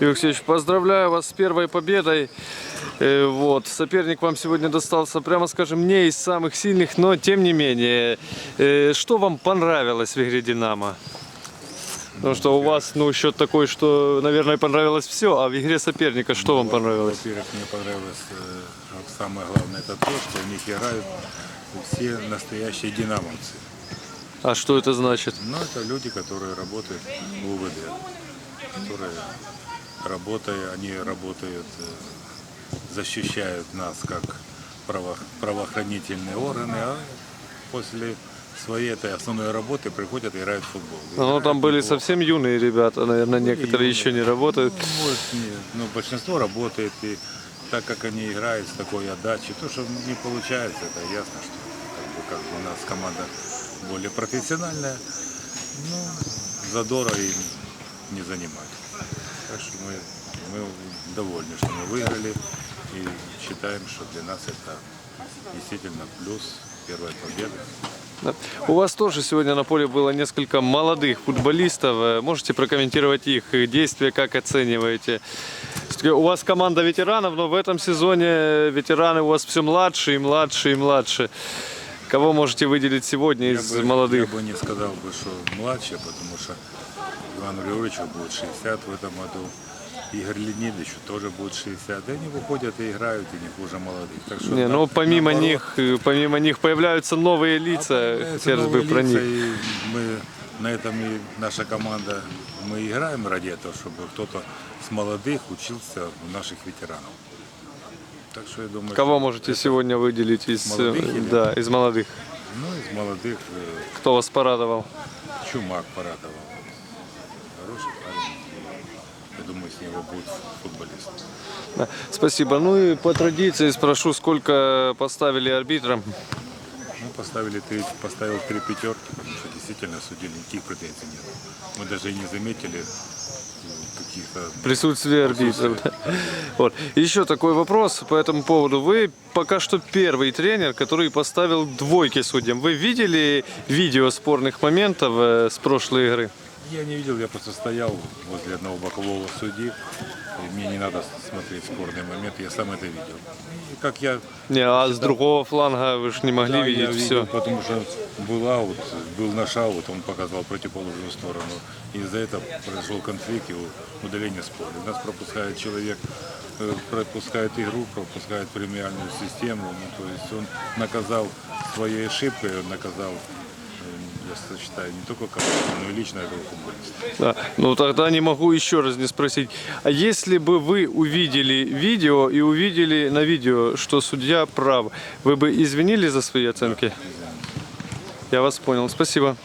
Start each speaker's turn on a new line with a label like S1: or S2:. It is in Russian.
S1: Юрий Алексеевич, поздравляю вас с первой победой. Э, Вот. Соперник вам сегодня достался, прямо скажем, не из самых сильных, но тем не менее. Э, Что вам понравилось в игре «Динамо»? Потому что у вас ну, счет такой, что, наверное, понравилось все, а в игре соперника что вам понравилось?
S2: Во-первых, мне понравилось, э, самое главное, это то, что у них играют все настоящие динамовцы.
S1: А что это значит?
S2: Но это люди, которые работают в УВД, которые, работая, они работают, э, защищают нас как право- правоохранительные органы, а после своей этой основной работы приходят и играют в футбол.
S1: Ну,
S2: Играют
S1: там были
S2: неплохо.
S1: совсем юные ребята, наверное, некоторые
S2: юные.
S1: еще не работают.
S2: Ну, может, нет. Но большинство работает, и так как они играют с такой отдачей, то, что не получается, это ясно, что как бы, как бы у нас команда более профессиональная, ну, задора им не занимать. Так что мы, мы довольны, что мы выиграли и считаем, что для нас это действительно плюс первая победа.
S1: Да. У вас тоже сегодня на поле было несколько молодых футболистов. Э, Можете прокомментировать их действия, как оцениваете? У вас команда ветеранов, но в этом сезоне ветераны у вас все младше и младше и младше. Кого можете выделить сегодня
S2: Я
S1: из
S2: бы,
S1: молодых?
S2: я бы не сказал бы, что младше, потому что Ивану Григорьевичу будет 60 в этом году. Игорь Леонидовичу тоже будет 60. И они выходят и играют, и не хуже молодых. Так что,
S1: Не,
S2: на-
S1: ну помимо
S2: наоборот,
S1: них, э, помимо них появляются новые лица.
S2: появляются
S1: Хотелось бы про
S2: лица,
S1: них.
S2: И мы на этом и наша команда, мы играем ради этого, чтобы кто-то с молодых учился у наших ветеранов. Так что я думаю,
S1: Кого можете сегодня выделить из, э,
S2: Молодых или-
S1: да, из молодых?
S2: Ну, из молодых э,
S1: Кто вас порадовал?
S2: Чумак порадовал. Я думаю, с него будет футболист.
S1: Да, Спасибо. Ну и по традиции спрошу, сколько поставили арбитрам?
S2: Мы поставили три, поставил три пятерки, потому что действительно судили, никаких претензий нет. Мы даже и не заметили э, каких-то...
S1: Присутствие арбитров. да. Вот. Еще такой вопрос по этому поводу. Вы пока что первый тренер, который поставил двойки судьям. Вы видели видео спорных моментов э, с прошлой игры?
S2: Я не видел, я просто стоял возле одного бокового судьи, и мне не надо смотреть спорный момент, я сам это видел. И как я
S1: Не, а с другого фланга вы же не могли
S2: Да, я
S1: видеть
S2: видел,
S1: все.
S2: потому что был аут, был наш аут, он показал противоположную сторону. И из-за этого произошел конфликт и удаление с поля. Нас пропускает человек, э, пропускает игру, пропускает премиальную систему. Ну, то есть он наказал своей ошибкой, он наказал, я считаю, не только команду, но и лично этого футболиста.
S1: Да. Ну тогда не могу еще раз не спросить. А если бы вы увидели видео и увидели на видео, что судья прав, вы бы извинили за свои оценки? Я вас понял. Спасибо.